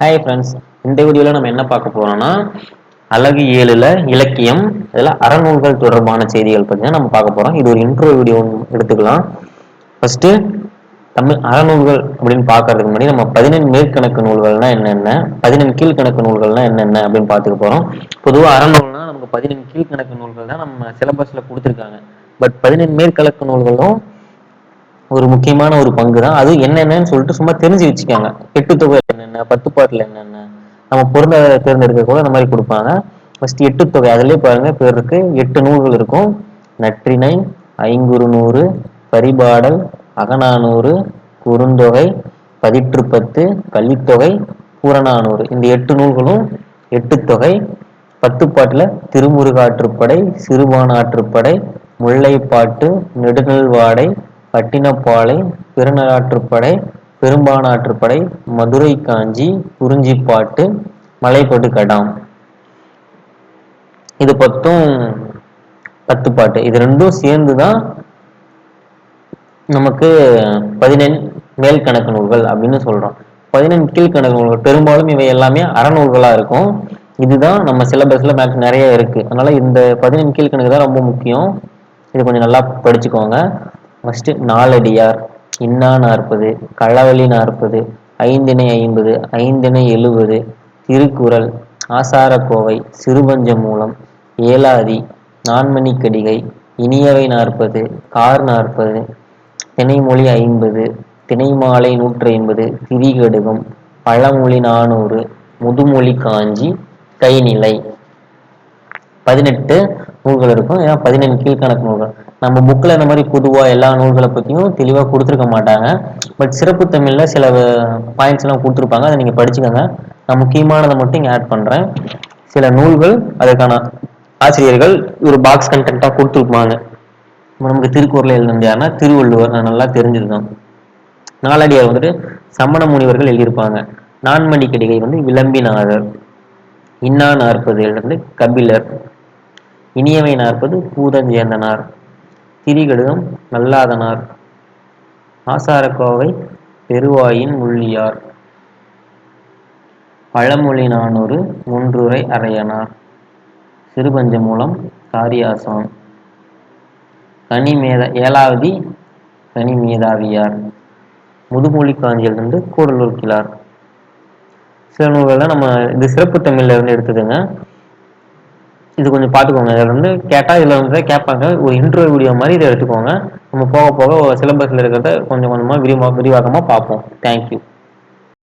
Hi friends இந்த வீடியோவில் நம்ம என்ன பார்க்க போகிறோம்னா அழகு ஏழில் இலக்கியம் இதில் அறநூல்கள் தொடர்பான செய்திகள் பற்றி நம்ம பார்க்க போகிறோம் இது ஒரு இன்ட்ரோ வீடியோ எடுத்துக்கலாம். ஃபஸ்ட்டு தமிழ் அறநூல்கள் அப்படின்னு பார்க்கறதுக்கு முன்னாடி நம்ம பதினெண் மேற்கணக்கு நூல்கள்னா என்னென்ன பதினெண் கீழ்கணக்கு நூல்கள்னா என்னென்ன அப்படின்னு பார்த்துக்க போகிறோம் பொதுவாக அறநூல்னா நமக்கு பதினெண் கீழ்கணக்கு நூல்கள் தான் நம்ம சிலபஸில் கொடுத்துருக்காங்க. பட் பதினெண் மேற்கணக்கு நூல்களும் ஒரு முக்கியமான ஒரு பங்கு தான். அது என்னென்னு சொல்லிட்டு சும்மா தெரிஞ்சு வச்சுக்காங்க. எட்டு தொகை என்னென்ன பத்துப்பாட்டில் என்னென்ன நம்ம பொருந்த தேர்ந்தெடுக்க கூட இந்த மாதிரி கொடுப்பாங்க. ஃபர்ஸ்ட் எட்டு தொகை அதிலே பாருங்க பேர் இருக்கு. எட்டு நூல்கள் இருக்கும். நற்றிணை ஐங்குறுநூறு பரிபாடல் அகநானூறு குறுந்தொகை பதிற்றுப்பத்து கள்ளித்தொகை புறநானூறு இந்த எட்டு நூல்களும் எட்டு தொகை. பத்துப்பாட்டில் திருமுருகாற்றுப்படை சிறுபானாற்றுப்படை முல்லைப்பாட்டு நெடுநல்வாடை பட்டினப்பாலை பெருநராற்றுப்படை பெரும்பானாற்றுப்படை மதுரை காஞ்சி குறிஞ்சிப்பாட்டு மலைப்பட்டு கடாம் இது பத்தும் பத்து பாட்டு இது ரெண்டும் சேர்ந்து தான் நமக்கு பதினெண் மேல் கணக்கு நூல்கள் அப்படின்னு சொல்றோம். பதினெண் கீழ்கணக்கு நூல்கள். பெரும்பாலும் இவை எல்லாமே அறநூல்களா இருக்கும். இதுதான் நம்ம சிலபஸ்ல மேக்ஸ் நிறைய இருக்கு. அதனால இந்த பதினெண் கீழ்கணக்கு தான் ரொம்ப முக்கியம். இது கொஞ்சம் நல்லா படிச்சுக்கோங்க. ஃபர்ஸ்ட் நாலடியார். இன்னா நாற்பது களவழி நாற்பது ஐந்திணை ஐம்பது ஐந்திணை எழுபது திருக்குறள் ஆசாரக்கோவை சிறுபஞ்ச மூலம் ஏலாதி நான்மணிக்கடிகை இனியவை நாற்பது கார் நாற்பது திணைமொழி ஐம்பது திணைமாலை நூற்றி ஐம்பது திரிகடுகம் பழமொழி நானூறு முதுமொழி காஞ்சி கைநிலை. பதினெட்டு நூல்கள் இருக்கும். ஏன்னா பதினெண்டு கீழ்கணக்கு நூல்கள். நம்ம புக்கில் இந்த மாதிரி பொதுவாக எல்லா நூல்களை பற்றியும் தெளிவாக கொடுத்துருக்க மாட்டாங்க. பட் சிறப்பு தமிழில் சில பாயிண்ட்ஸ் எல்லாம் கொடுத்துருப்பாங்க. அதை நீங்கள் படிச்சுக்கோங்க. நான் முக்கியமானதை மட்டும் இங்கே ஆட் பண்ணுறேன் சில நூல்கள் அதற்கான ஆசிரியர்கள் ஒரு பாக்ஸ் கண்டென்ட்டாக கொடுத்துருப்பாங்க. நமக்கு திருக்குறள் எழுதினது யாருன்னா திருவள்ளுவர் நான் நல்லா தெரிஞ்சிருக்கோம் நாலடியார் வந்துட்டு சமண முனிவர்கள் எழுதியிருப்பாங்க. நான்மடி கடிகை வந்து விளம்பினாதர் இன்னா நாற்பது கபிலர். இனியவை நாற்பது பூதஞ்சேந்தனார் திரிகடுகம் நல்லாதனார் ஆசாரக்கோவை பெருவாயின் முள்ளியார். பழமொழி நானூறு முன்றுரை அறையனார் சிறுபஞ்ச மூலம் காரியாசான் கனிமேத ஏழாவதி கனிமேதாவியார். முதுமொழி காஞ்சியிலிருந்து கூடலூர் கிளார் சில நூல்களை நம்ம இது சிறப்பு தமிழ்ல இருந்து எடுத்துக்கோங்க. இது கொஞ்சம் பார்த்துக்கோங்க. இதில் வந்து கேட்டால் இதில் வந்து கேட்பாங்க. ஒரு இன்ட்ரோ வீடியோ மாதிரி இதை எடுத்துக்கோங்க. நம்ம போக போக சிலபஸில் இருக்கிறத கொஞ்சம் கொஞ்சமாக விரிவா விரிவாக்கமாக பார்ப்போம். தேங்க்யூ